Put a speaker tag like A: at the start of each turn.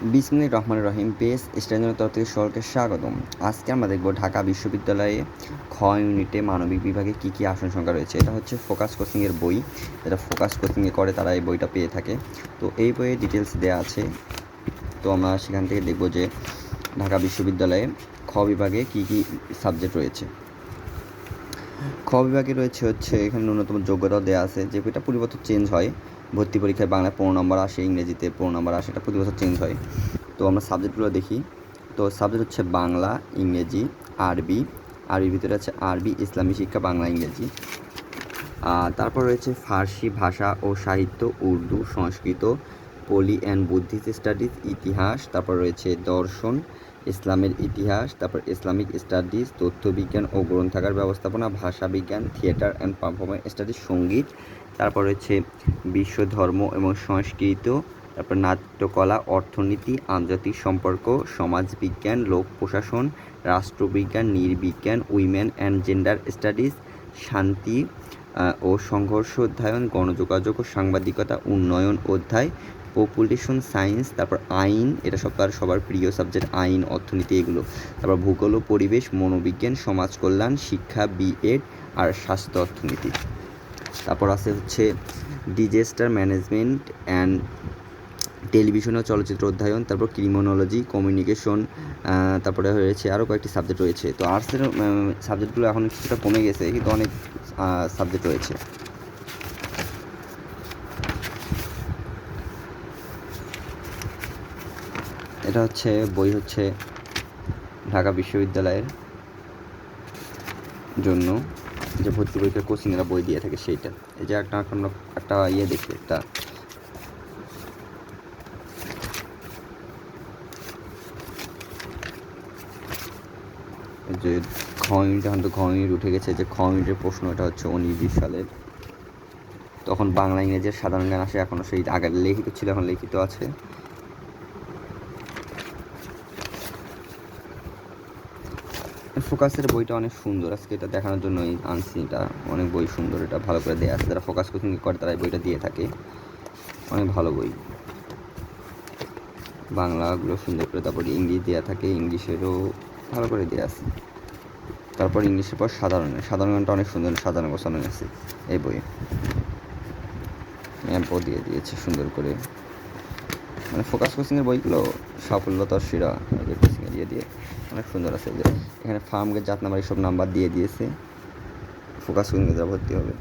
A: বিসমিল্লাহ রহমান রহিম pace standard তরফ থেকে সকলকে স্বাগতম। আজকে আমরা দেখব ঢাকা বিশ্ববিদ্যালয়ে খ ইউনিটে মানবিক বিভাগে কী কী আসন সংখ্যা রয়েছে। এটা হচ্ছে ফোকাস কোচিংয়ের বই। যেটা ফোকাস কোচিংয়ে করে, তারা এই বইটা পেয়ে থাকে। তো এই বইয়ে ডিটেলস দেওয়া আছে। তো আমরা সেখান থেকে দেখব যে ঢাকা বিশ্ববিদ্যালয়ে খ বিভাগে কী কী সাবজেক্ট রয়েছে। খ বিভাগে রয়েছে হচ্ছে এখানে ন্যূনতম যোগ্যতাও দেওয়া আছে, যে বইটা পরিবর্তন চেঞ্জ হয়। ভর্তি পরীক্ষায় বাংলায় পনেরো নম্বর আসে, ইংরেজিতে পনেরো নম্বর আসে, এটা প্রতি বছর চেঞ্জ হয়। তো আমরা সাবজেক্টগুলো দেখি। তো সাবজেক্ট হচ্ছে বাংলা, ইংরেজি, আরবি, আরবির ভিতরে আছে আরবি, ইসলামী শিক্ষা, বাংলা, ইংরেজি। তারপর রয়েছে ফার্সি ভাষা ও সাহিত্য, Urdu, Sanskrit, Pali and Buddhist studies ইতিহাস, তারপর রয়েছে দর্শন, ইসলামের ইতিহাস, তারপর ইসলামিক স্টাডিজ তথ্যবিজ্ঞান ও গ্রন্থাগার ব্যবস্থাপনা, ভাষাবিজ্ঞান থিয়েটার অ্যান্ড পারফরমেন্স স্টাডিজ সংগীত তারপর রয়েছে বিশ্ব ধর্ম এবং সংস্কৃত, তারপর নাট্যকলা, অর্থনীতি, আন্তর্জাতিক সম্পর্ক সমাজবিজ্ঞান লোক প্রশাসন, রাষ্ট্রবিজ্ঞান নৃবিজ্ঞান উইমেন অ্যান্ড জেন্ডার স্টাডিজ, শান্তি ও সংঘর্ষ অধ্যয়ন, গণযোগাযোগ ও সাংবাদিকতা, উন্নয়ন অধ্যায় পপুলেশন সায়েন্স তারপর আইন, এটা সব তার সবার প্রিয় সাবজেক্ট আইন, অর্থনীতি এগুলো। তারপর ভূগোল ও পরিবেশ, মনোবিজ্ঞান, সমাজ কল্যাণ, শিক্ষা বিএড আর স্বাস্থ্য, অর্থনীতি। তারপর আছে হচ্ছে ডিজেস্টার ম্যানেজমেন্ট অ্যান্ড টেলিভিশন ও চলচ্চিত্র অধ্যয়ন, তারপর ক্রিমিনোলজি, কমিউনিকেশন তারপরে রয়েছে আরও কয়েকটি সাবজেক্ট রয়েছে। তো আর্টসের সাবজেক্টগুলো এখন কিছুটা কমে গেছে, কিন্তু অনেক সাবজেক্ট রয়েছে। এটা হচ্ছে, বই হচ্ছে ঢাকা বিশ্ববিদ্যালয়ের জন্য। যে ভর্তি পরীক্ষার কোচিংয়েরা বই দিয়ে থাকে সেইটা। এই যে একটা আমরা একটা ইয়ে দেখি, একটা যে খ ইউনিট এখন তো খ ইউনিট উঠে গেছে, যে খ ইউনিটের প্রশ্ন এটা হচ্ছে উনিশ বিশ সালের। তখন বাংলা ইংরেজির সাধারণ জ্ঞান আসে এখনও সেই আগে লিখিত ছিল, এখন লিখিত আছে। ফোকাসের বইটা অনেক সুন্দর। আজকে এটা দেখানোর জন্যই আনছি, এটা অনেক বই সুন্দর, এটা ভালো করে দেওয়া আছে। যারা ফোকাস কোচিং করে তারা এই বইটা দিয়ে থাকে। অনেক ভালো বই। বাংলাগুলো সুন্দর করে, তারপরে ইংলিশ দেওয়া থাকে, ইংলিশেরও ভালো করে দেওয়া আছে। তারপর ইংলিশের পর সাধারণ সাধারণ সাধারণটা অনেক সুন্দর, সাধারণ গোছানো আছে এই বইয়ে। ম্যাপও দিয়ে দিয়েছে সুন্দর করে। মানে ফোকাস কোচিংয়ের বইগুলো সাফল্যতার সেরা এদের কোচিংয়ে দিয়ে দিয়ে অনেক সুন্দর আছে। যে এখানে ফার্মকে জাত নাম্বার এইসব নাম্বার দিয়ে দিয়েছে। ফোকাস কোচিংয়ে যা ভর্তি হবে।